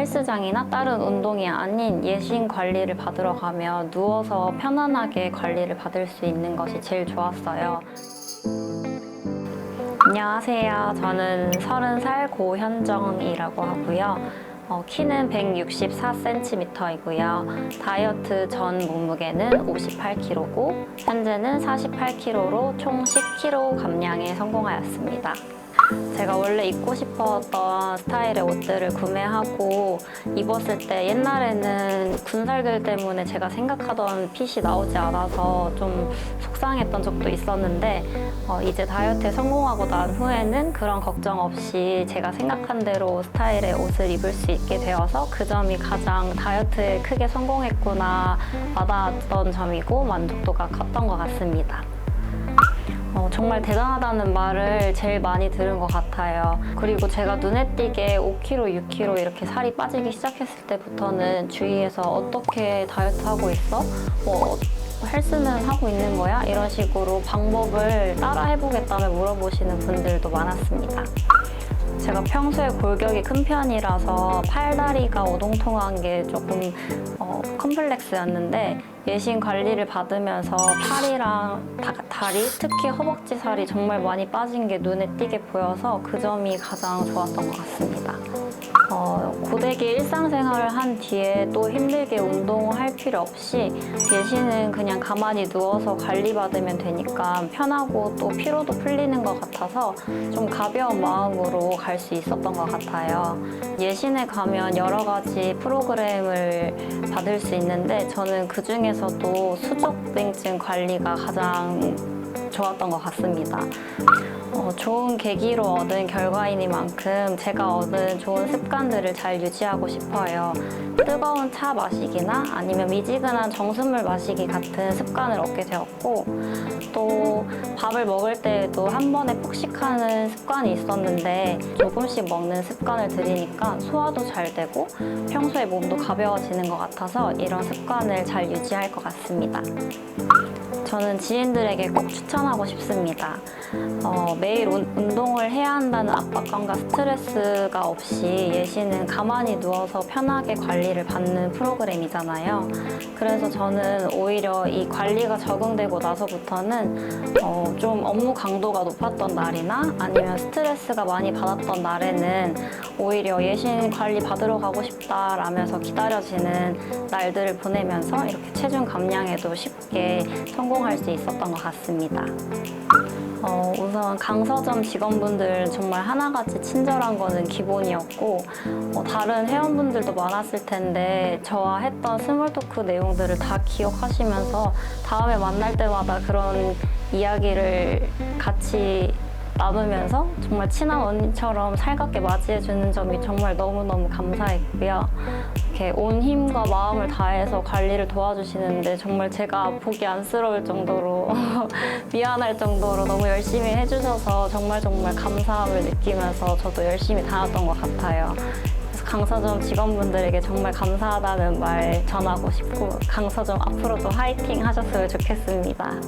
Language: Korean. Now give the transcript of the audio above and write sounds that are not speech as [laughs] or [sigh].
헬스장이나 다른 운동이 아닌 예신 관리를 받으러 가면 누워서 편안하게 관리를 받을 수 있는 것이 제일 좋았어요. 안녕하세요. 저는 30살 고현정이라고 하고요. 어, 키는 164cm이고요. 다이어트 전 몸무게는 58kg고 현재는 48kg로 총 10kg 감량에 성공하였습니다. 제가 원래 입고 싶었던 스타일의 옷들을 구매하고 입었을 때 옛날에는 군살들 때문에 제가 생각하던 핏이 나오지 않아서 좀 속상했던 적도 있었는데 어, 이제 다이어트에 성공하고 난 후에는 그런 걱정 없이 제가 생각한 대로 스타일의 옷을 입을 수 있게 되어서 그 점이 가장 다이어트에 크게 성공했구나 와닿았던 점이고 만족도가 컸던 것 같습니다. 어, 정말 대단하다는 말을 제일 많이 들은 것 같아요. 그리고 제가 눈에 띄게 5kg, 6kg 이렇게 살이 빠지기 시작했을 때부터는 주위에서 어떻게 다이어트 하고 있어? 뭐, 헬스는 하고 있는 거야? 이런 식으로 방법을 따라 해보겠다며 물어보시는 분들도 많았습니다. 제가 평소에 골격이 큰 편이라서 팔다리가 오동통한 게 조금 어, 컴플렉스였는데 예신 관리를 받으면서 팔이랑 다, 다리, 특히 허벅지 살이 정말 많이 빠진 게 눈에 띄게 보여서 그 점이 가장 좋았던 것 같습니다. 어, 고데기 일상생활을 한 뒤에 또 힘들게 운동할 필요 없이 예시는 그냥 가만히 누워서 관리받으면 되니까 편하고 또 피로도 풀리는 것 같아서 좀 가벼운 마음으로 갈 수 있었던 것 같아요. 예신에 가면 여러 가지 프로그램을 받을 수 있는데 저는 그 중에서도 수족냉증 관리가 가장 좋았던 것 같습니다. 어, 좋은 계기로 얻은 결과이니만큼 제가 얻은 좋은 습관들을 잘 유지하고 싶어요. 뜨거운 차 마시기나 아니면 미지근한 정수물 마시기 같은 습관을 얻게 되었고 또 밥을 먹을 때에도 한 번에 폭식하는 습관이 있었는데 조금씩 먹는 습관을 들이니까 소화도 잘 되고 평소에 몸도 가벼워지는 것 같아서 이런 습관을 잘 유지할 것 같습니다. 저는 지인들에게 꼭 추천 하고 싶습니다. 어, 매일 운- 운동을 해야 한다는 압박감과 스트레스가 없이 예시는 가만히 누워서 편하게 관리를 받는 프로그램이잖아요. 그래서 저는 오히려 이 관리가 적응되고 나서부터는 어, 좀 업무 강도가 높았던 날이나 아니면 스트레스가 많이 받았던 날에는 오히려 예신 관리 받으러 가고 싶다라면서 기다려지는 날들을 보내면서 이렇게 체중 감량에도 쉽게 성공할 수 있었던 것 같습니다. 어, 우선 강서점 직원분들 정말 하나같이 친절한 거는 기본이었고 어, 다른 회원분들도 많았을 텐데 저와 했던 스몰 토크 내용들을 다 기억하시면서 다음에 만날 때마다 그런 이야기를 같이 나누면서 정말 친한 언니처럼 살갑게 맞이해주는 점이 정말 너무너무 감사했고요. 이렇게 온 힘과 마음을 다해서 관리를 도와주시는데 정말 제가 보기 안쓰러울 정도로 [laughs] 미안할 정도로 너무 열심히 해주셔서 정말 정말 감사함을 느끼면서 저도 열심히 다녔던 것 같아요. 강서점 직원분들에게 정말 감사하다는 말 전하고 싶고 강서점 앞으로도 화이팅 하셨으면 좋겠습니다.